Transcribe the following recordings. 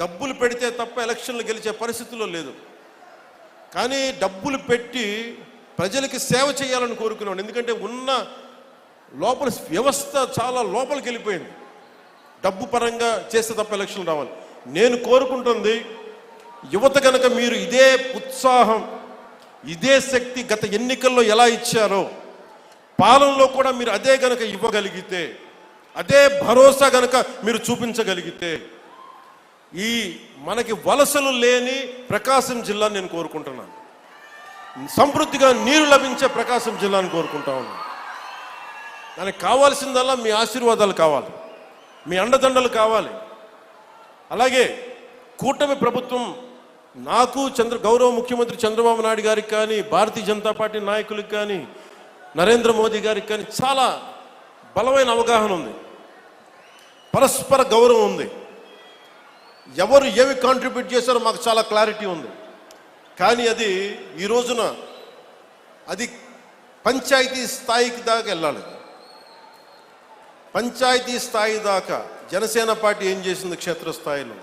డబ్బులు పెడితే తప్ప ఎలక్షన్లు గెలిచే పరిస్థితుల్లో లేదు. కానీ డబ్బులు పెట్టి ప్రజలకి సేవ చేయాలని కోరుకున్నాను ఎందుకంటే ఉన్న లోపల వ్యవస్థ చాలా లోపలికి వెళ్ళిపోయింది. డబ్బు పరంగా చేస్తే తప్ప ఎలక్షన్లు రావాలి. నేను కోరుకుంటుంది యువత కనుక మీరు ఇదే ఉత్సాహం ఇదే శక్తి గత ఎన్నికల్లో ఎలా ఇచ్చారో పాలనలో కూడా మీరు అదే గనక ఇవ్వగలిగితే అదే భరోసా గనక మీరు చూపించగలిగితే ఈ మనకి వలసలు లేని ప్రకాశం జిల్లా నేను కోరుకుంటున్నాను. సమృద్ధిగా నీరు లభించే ప్రకాశం జిల్లాను కోరుకుంటా ఉన్నాను. దానికి కావాల్సిందల్లా మీ ఆశీర్వాదాలు కావాలి. మీ అండదండలు కావాలి. అలాగే కూటమి ప్రభుత్వం నాకు చంద్ర గౌరవ ముఖ్యమంత్రి చంద్రబాబు నాయుడు గారికి కానీ భారతీయ జనతా పార్టీ నాయకులకు కానీ నరేంద్ర మోదీ గారికి కానీ చాలా బలమైన అవగాహన ఉంది. పరస్పర గౌరవం ఉంది. ఎవరు ఏమి కాంట్రిబ్యూట్ చేశారో మాకు చాలా క్లారిటీ ఉంది. కానీ అది ఈ రోజున అది పంచాయతీ స్థాయికి దాకా వెళ్ళాలి. పంచాయతీ స్థాయి దాకా జనసేన పార్టీ ఏం చేసింది క్షేత్రస్థాయిలో?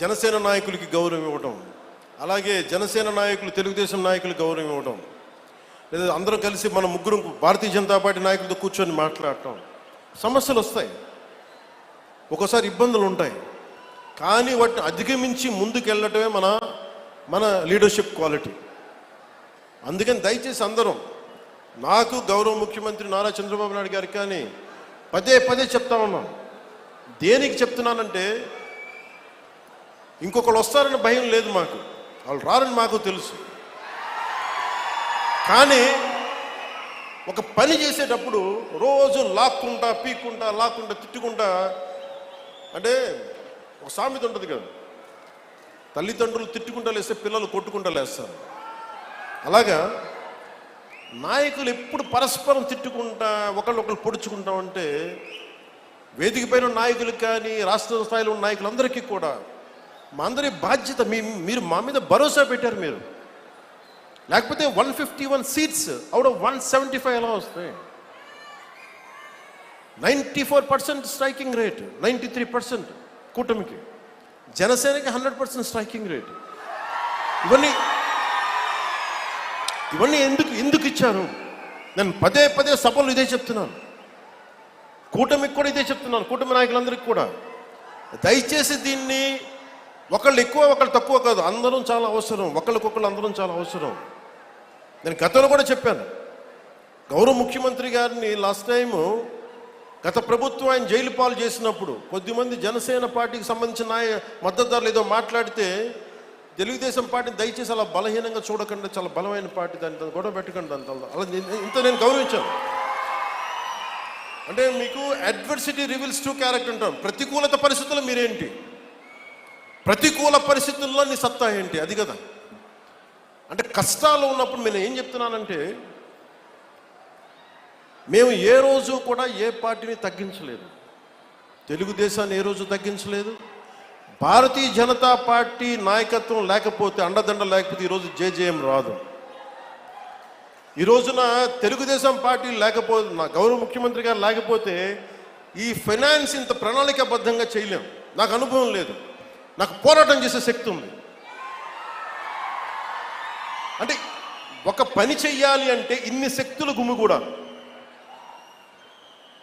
జనసేన నాయకులకి గౌరవం ఇవ్వడం అలాగే జనసేన నాయకులు తెలుగుదేశం నాయకులు గౌరవం ఇవ్వడం లేదా అందరం కలిసి మన ముగ్గురు భారతీయ జనతా పార్టీ నాయకులతో కూర్చొని మాట్లాడటం. సమస్యలు వస్తాయి. ఒకసారి ఇబ్బందులు ఉంటాయి. కానీ వాటిని అధిగమించి ముందుకెళ్ళటమే మన మన లీడర్షిప్ క్వాలిటీ అందుకని దయచేసి అందరం నాకు గౌరవ ముఖ్యమంత్రి నారా చంద్రబాబు నాయుడు గారికి కానీ పదే పదే చెప్తా ఉన్నాం. దేనికి చెప్తున్నానంటే ఇంకొకళ్ళు వస్తారని భయం లేదు మాకు. వాళ్ళు రారని మాకు తెలుసు. కానీ ఒక పని చేసేటప్పుడు రోజు లాక్కుంటా పీక్కుంటా లాక్కుంటా తిట్టుకుంటా అంటే ఒక సామెత ఉంటుంది కదా. తల్లిదండ్రులు తిట్టుకుంటా లేస్తే పిల్లలు కొట్టుకుంటా లేస్తారు. అలాగా నాయకులు ఎప్పుడు పరస్పరం తిట్టుకుంటా ఒకళ్ళు ఒకళ్ళు పొడుచుకుంటా ఉంటే వేదిక పైన నాయకులకు కానీ రాష్ట్ర స్థాయిలో ఉన్న నాయకులందరికీ కూడా మా అందరి బాధ్యత మీ మీరు మా మీద భరోసా పెట్టారు మీరు. లేకపోతే one fifty one seats out of one seventy five ఎలా వస్తాయి? Ninety four percent striking rate ninety three percent. కూటమికి. జనసేనకి హండ్రెడ్ పర్సెంట్ స్ట్రైకింగ్ రేట్. ఇవన్నీ ఇవన్నీ ఎందుకు ఎందుకు ఇచ్చారు? నేను పదే పదే సభలు ఇదే చెప్తున్నాను. కూటమికి కూడా ఇదే చెప్తున్నాను కూటమి నాయకులందరికీ కూడా. దయచేసి దీన్ని ఒకళ్ళు ఎక్కువ ఒకళ్ళు తక్కువ కాదు అందరం చాలా అవసరం ఒకళ్ళకొకళ్ళు అందరం చాలా అవసరం. నేను గతంలో కూడా చెప్పాను. గౌరవ ముఖ్యమంత్రి గారిని లాస్ట్ టైము గత ప్రభుత్వం ఆయన జైలు పాలు చేసినప్పుడు కొద్దిమంది జనసేన పార్టీకి సంబంధించిన నాయ మద్దతుదారులు ఏదో మాట్లాడితే తెలుగుదేశం పార్టీని దయచేసి అలా బలహీనంగా చూడకుండా చాలా బలమైన పార్టీ దాన్ని గొడవ పెట్టకండి దాని అలా నేను- ఇంత నేను గౌరవించాను. అంటే మీకు అడ్వర్సిటీ రివీల్స్ టు క్యారెక్టర్ అంటాం. ప్రతికూలత పరిస్థితుల్లో మీరేంటి? ప్రతికూల పరిస్థితుల్లో నీ సత్తా ఏంటి? అది కదా. అంటే కష్టాలు ఉన్నప్పుడు నేను ఏం చెప్తున్నానంటే మేము ఏ రోజు కూడా ఏ పార్టీని తగ్గించలేదు. తెలుగుదేశాన్ని ఏ రోజు తగ్గించలేదు. భారతీయ జనతా పార్టీ నాయకత్వం లేకపోతే అండదండ లేకపోతే ఈరోజు జేజేఎం రాదు. ఈ రోజున తెలుగుదేశం పార్టీ లేకపోతే నా గౌరవ ముఖ్యమంత్రి గారు లేకపోతే ఈ ఫైనాన్స్ ఇంత ప్రణాళికాబద్ధంగా చేయలేం. నాకు అనుభవం లేదు. నాకు పోరాటం చేసే శక్తి ఉంది. అంటే ఒక పని చెయ్యాలి అంటే ఇన్ని శక్తులు గుమిగూడా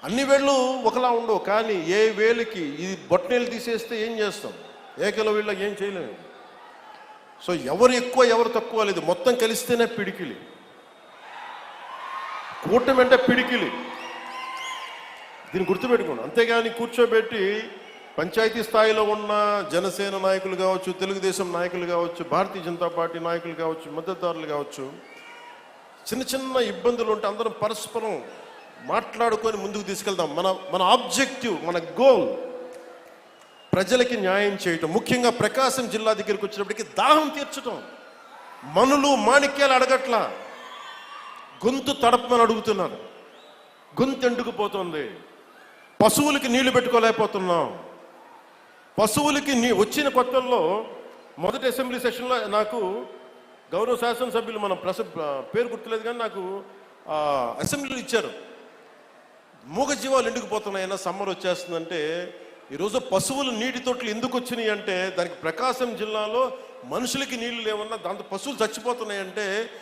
అన్ని వేళ్ళు ఒకలా ఉండవు కానీ ఏ వేలుకి ఈ బొట్టనేలు తీసేస్తే ఏం చేస్తాం? ఏకల వీళ్ళ ఏం చేయలేము. సో ఎవరు ఎక్కువ ఎవరు తక్కువ లేదు. మొత్తం కలిస్తేనే పిడికిలి. కూటమి అంటే పిడికిలి. దీన్ని గుర్తుపెట్టుకోండి. అంతేగాని కూర్చోబెట్టి పంచాయతీ స్థాయిలో ఉన్న జనసేన నాయకులు కావచ్చు తెలుగుదేశం నాయకులు కావచ్చు భారతీయ జనతా పార్టీ నాయకులు కావచ్చు మద్దతుదారులు కావచ్చు చిన్న చిన్న ఇబ్బందులు ఉంటే అందరం పరస్పరం మాట్లాడుకొని ముందుకు తీసుకెళ్దాం. మన మన ఆబ్జెక్టివ్ మన గోల్ ప్రజలకి న్యాయం చేయటం. ముఖ్యంగా ప్రకాశం జిల్లా దగ్గరికి వచ్చినప్పటికీ దాహం తీర్చటం. మనులు మాణిక్యాలు అడగట్ల. గొంతు తడపమని అడుగుతున్నారు. గొంతు ఎండుకుపోతుంది పశువులకి నీళ్ళు పెట్టుకోలేకపోతున్నాం. పశువులకి నీ వచ్చిన కొత్తల్లో మొదటి అసెంబ్లీ సెషన్లో నాకు గౌరవ శాసనసభ్యులు మన ప్రస పేరు గుర్తులేదు కానీ నాకు అసెంబ్లీలు ఇచ్చారు. మూగ జీవాలు ఎండుకుపోతున్నాయన్నా సమ్మర్ వచ్చేస్తుందంటే ఈరోజు పశువులు నీటి తొట్లు ఎందుకు వచ్చినాయి అంటే దానికి ప్రకాశం జిల్లాలో మనుషులకి నీళ్ళు లేవన్నా దాంతో పశువులు చచ్చిపోతున్నాయంటే